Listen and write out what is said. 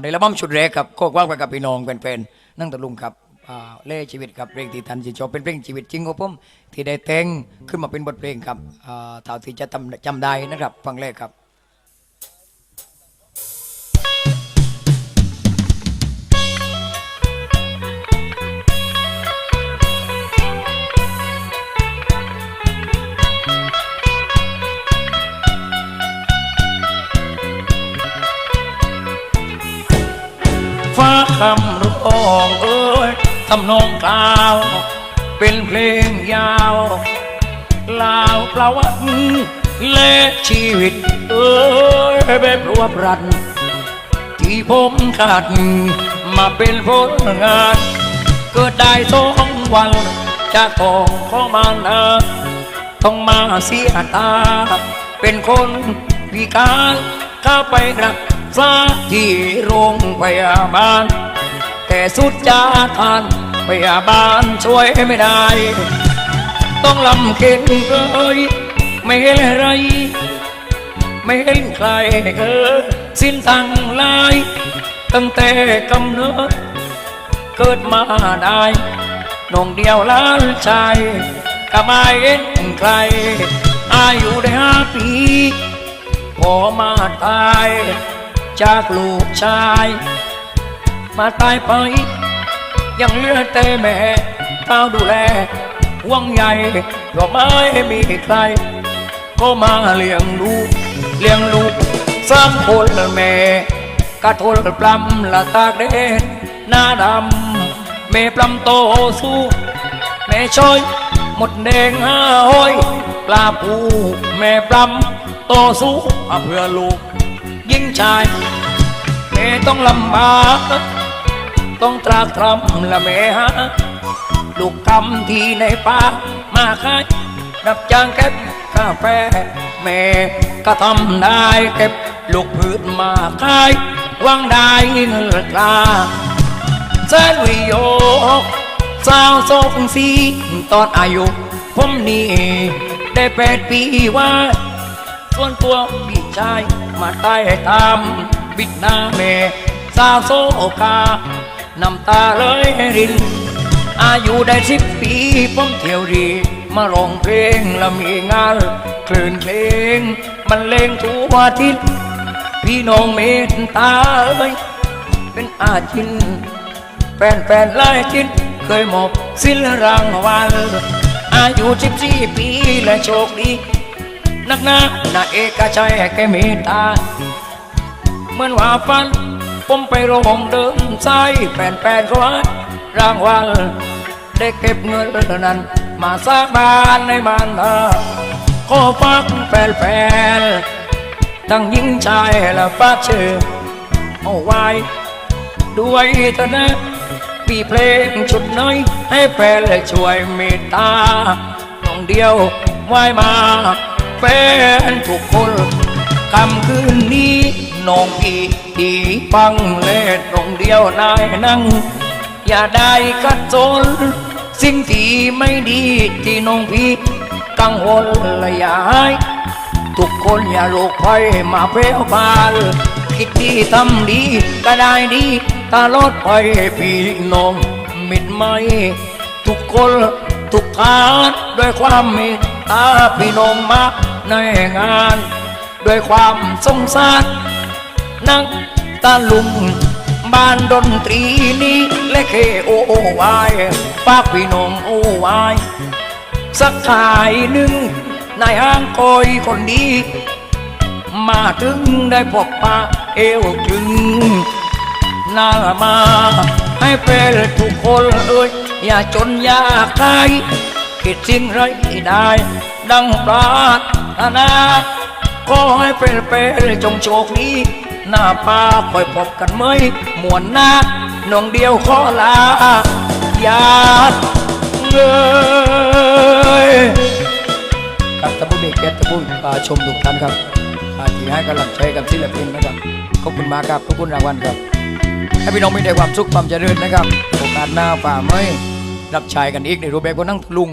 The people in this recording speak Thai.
ในระบ้าชุดแรกครับโคกว่างไปกับพี่น้องเป็นๆนั่งตะลุงครับเล่ชีวิตครับเพลงที่ทันจิจบเป็นเพลงชีวิตจริงของผมที่ได้แต่งขึ้นมาเป็นบทเพลงครับเท่าที่จะจำจำได้นะครับฟังแรกครับ คำร้องเอ้ยทำนองกล่าว เป็นเพลงยาวลาวประวัติและชีวิต เอ้ยแบบรวบรัดที่ผมขาดมาเป็นผลงาน เกิดได้สองวันจากของของมานนาต้องมาเสียตา เป็นคนพิการข้าไปรักษาที่โรงพยาบาล แต่สุดจาทานพยาบาลช่วยไม่ได้ ต้องลำเค็นเลยไม่เห็นอะไร ไม่เห็นใครเออสิ้นทั้งลาย ตั้งแต่กำเนิดเกิดมาได้น้องเดียวล้านชายก็ไม่เห็นใคร อายุได้ห้าปีพอมาตาย จากลูกชาย มาตายไป ยังเหลือแต่แม่เฝ้าดูแลห่วงใยก็ไม่มีใคร ก็มาเลี้ยงลูก เลี้ยงลูกสามคนแม่กระทนปลำละตากแดดหน้าดำแม่ปลำโตสู้ แม่ช่อยหมดแดงห้าห้อยปลาปูแม่ปลำโตสู้เอาเพื่อลูกยิ่งชายแม่ต้องลำบาก ต้องตรากตรำละแม่ฮะลูกทำที่ในป่ามาขายรับจ้างเก็บกาแฟแม่ก็ทำได้เก็บลูกพืชมาขายวังได้เงินตราแสนวิโยกสาวโซกสีตอนอายุผมนี่ได้แปดปีว่าส่วนตัวพี่ชายมาใต้ตามบิดหน้าแม่สาวโซกา น้ำตาเลยริน อายุได้สิบปีผมเที่ยวดี มาร้องเพลงและมีงาน คลื่นเพลงบรรเลงทั่วทิศพี่น้องเมตตาเอ้ยเป็นอาชิน แฟนแฟนๆหลายทิศเคยหมบศิลรางวัลอายุสิบสี่ปีและโชคดี นักหนานาเอกชัยแกเมตตาเหมือนว่าฟัน ผมไปโรงเดินสายแฟนแฟนๆก็ว่ารางวัลได้เก็บเงินนั้น มาสร้างบ้านในบ้านเธอขอฟักแฟนแฟนๆทั้งหญิงชายและป้าเชื่อเอาไว้ ด้วยเถอะนะปีเพลงชุดน้อย ให้แฟนเลยช่วยเมตตาน้องเดียวไหวมาแฟนทุกคนคำคืนนี้ น้องพี่ดีฟังเล่น้องเดียวนายนั่ง อย่าได้กัดจนสิ่งที่ไม่ดีที่น้องพี่กังวลละย่าให้ทุกคนอย่าโลกภัยมาเพลวพานคิดดีทำดีก็ได้ดีตลอดไปพี่น้องมิดไม่ทุกคนทุกทานด้วยความเมตตาพี่น้องมาในงาน ด้วยความสงสาร นั่งตาลุงบ้านดนตรีนี้และเคโอโอวายฝากพี่น้องโอวายสักขายหนึ่งนายห้างคอยคนดีมาถึงได้พบปะเอวถึงน้ามาให้เป็นทุกคนเอ้ยอย่าจนอย่าใครคิดสิ่งไรได้ ดังปรารถนาขอให้เป็นเป็นจงโชคดี หน้าป้าคอยพบกันไหมมวนหน้าน้องเดียวขอลาอย่าเงยครับท่านผู้มีเกียรติท่านผู้าชมทุกท่านครับอาที่ให้กำลังใจกับศิลปินนะครับขอบคุณมากครับขอบคุณรางวัลครับให้พี่น้องมีแต่ความสุขความเจริญนะครับโอกาสหน้าฝ่าไม่รับใช้กันอีกในรูปแบบของนั่งลุง